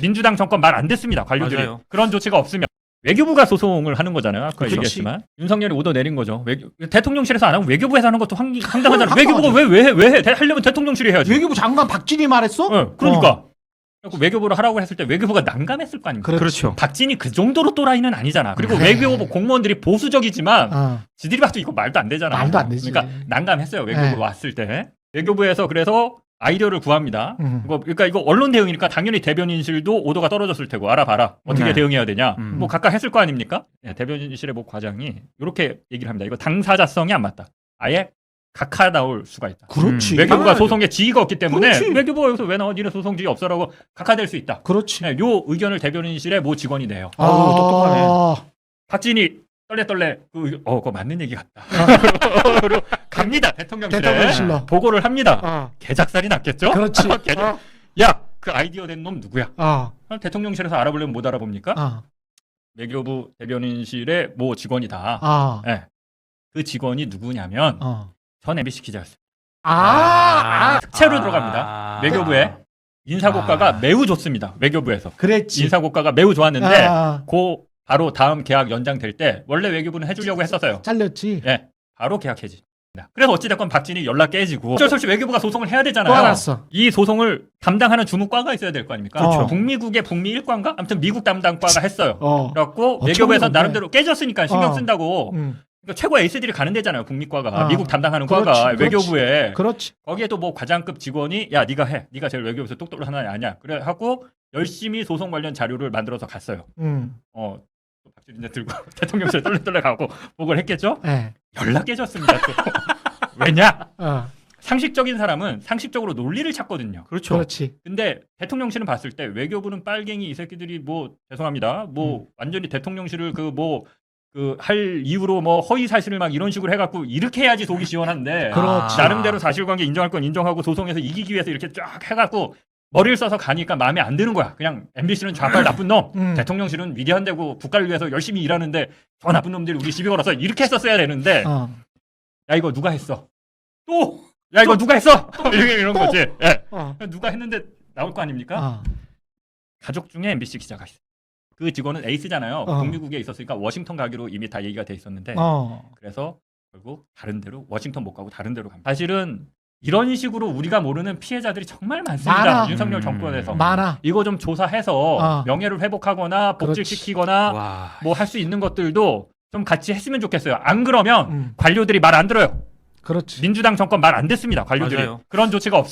민주당 정권 말안 됐습니다. 관료들이 맞아요. 그런 조치가 없으면 외교부가 소송을 하는 거잖아요. 아까 그렇지. 얘기했지만 윤석열이 오더 내린 거죠. 외교, 대통령실에서 안 하면 외교부에서 하는 것도 황, 황당하잖아. 외교부가 왜 왜 해? 왜 해? 대- 하려면 대통령실이 해야지. 외교부 장관 박진이 말했어? 어, 그러니까. 그래갖고 외교부를 하라고 했을 때 외교부가 난감했을 거 아닙니까? 그래. 그렇죠. 박진이 그 정도로 또라이는 아니잖아. 그리고 그래. 외교부 공무원들이 보수적이지만 어. 지들이 봐도 이거 말도 안 되잖아. 말도 안 되지. 그러니까 난감했어요. 외교부 네. 왔을 때. 외교부에서 그래서 아이디어를 구합니다. 음. 이거 그러니까 이거 언론 대응이니까 당연히 대변인실도 오도가 떨어졌을 테고 알아봐라. 어떻게 네. 대응해야 되냐. 음. 뭐 각각 했을 거 아닙니까? 네, 대변인실의 뭐 과장이 이렇게 얘기를 합니다. 이거 당사자성이 안 맞다. 아예 각하 나올 수가 있다. 그렇지. 음, 외교부가 당연하죠. 소송에 지위가 없기 때문에 그렇지. 외교부가 여기서 왜 나와? 니네 소송 지위 없어라고 각하될 수 있다. 그렇지. 네, 요 의견을 대변인실의 모 직원이 내요. 아우, 똑똑하네. 박진이 떨레떨레 그, 어, 그거 맞는 얘기 같다. 갑니다 대통령실에 대통령실로. 보고를 합니다. 어. 개작살이 났겠죠? 그렇지. 개- 어. 야, 그 아이디어 된놈 누구야? 어. 대통령실에서 알아보려면 못 알아봅니까? 어. 외교부 대변인실의 모 직원이다. 어. 예. 그 직원이 누구냐면 어. 전 MBC 기자였어요. 아, 아, 특채로 들어갑니다. 외교부에 인사고과가 아. 매우 좋습니다. 외교부에서 그랬지. 인사고과가 매우 좋았는데 아, 그 바로 다음 계약 연장될 때 원래 외교부는 해주려고 했었어요. 잘렸지. 예, 바로 계약 해지. 그래서 어찌됐건 박진이 연락 깨지고 어쩔 수 없이 외교부가 소송을 해야 또 되잖아요. 알았어. 이 소송을 담당하는 주무과가 있어야 될 거 아닙니까? 그렇죠. 북미국의 북미 일과인가? 아무튼 미국 담당과가 했어요. 어. 그래갖고 어, 외교부에서 처음이네. 나름대로 깨졌으니까 신경 어. 쓴다고 음. 그러니까 최고 에이스들이 가는 데잖아요. 북미과가 어. 미국 담당하는 그렇지, 과가 그렇지. 외교부에 그렇지. 거기에 또 뭐 과장급 직원이 야 네가 해, 네가 제일 외교부에서 똑똑한 하나 아니야. 그래 하고 열심히 소송 관련 자료를 만들어서 갔어요. 음. 어 이 이제 들고 대통령실 떨레떨레 가고 보고를 했겠죠. 예. 연락 깨졌습니다. 또 왜냐? 어. 상식적인 사람은 상식적으로 논리를 찾거든요. 그렇죠. 그렇지. 근데 대통령실은 봤을 때 외교부는 빨갱이 이 새끼들이 뭐 죄송합니다. 뭐 음. 완전히 대통령실을 그 뭐 그 할 이유로 뭐 허위 사실을 막 이런 식으로 해갖고 이렇게 해야지 속이 시원한데 그렇지. 나름대로 사실관계 인정할 건 인정하고 소송에서 이기기 위해서 이렇게 쫙 해갖고 머리를 써서 가니까 마음에 안 드는 거야. 그냥 MBC는 좌빨 나쁜 놈, 음. 대통령실은 위대한 데고 국가를 위해서 열심히 일하는데 저 나쁜 놈들이 우리 시비 걸어서 이렇게 했었어야 되는데 어. 야 이거 누가 했어? 또 야 이거 누가 했어? 이런, 이런 또? 거지. 예. 어. 누가 했는데 나올 거 아닙니까? 어. 가족 중에 MBC 기자가 있어요. 그 직원은 에이스잖아요. 어. 북미국에 있었으니까 워싱턴 가기로 이미 다 얘기가 돼 있었는데 어. 그래서 결국 다른 데로 워싱턴 못 가고 다른 데로 갑니다. 사실은 이런 식으로 우리가 모르는 피해자들이 정말 많습니다. 많아. 윤석열 음. 정권에서 많아. 이거 좀 조사해서 어. 명예를 회복하거나. 복직시키거나 와. 뭐 할 수 있는 것들도 좀 같이 했으면 좋겠어요. 안 그러면 음. 관료들이 말 안 들어요. 그렇지. 민주당 정권 말안 됐습니다. 관료들이 맞아요. 그런 조치가 없으면.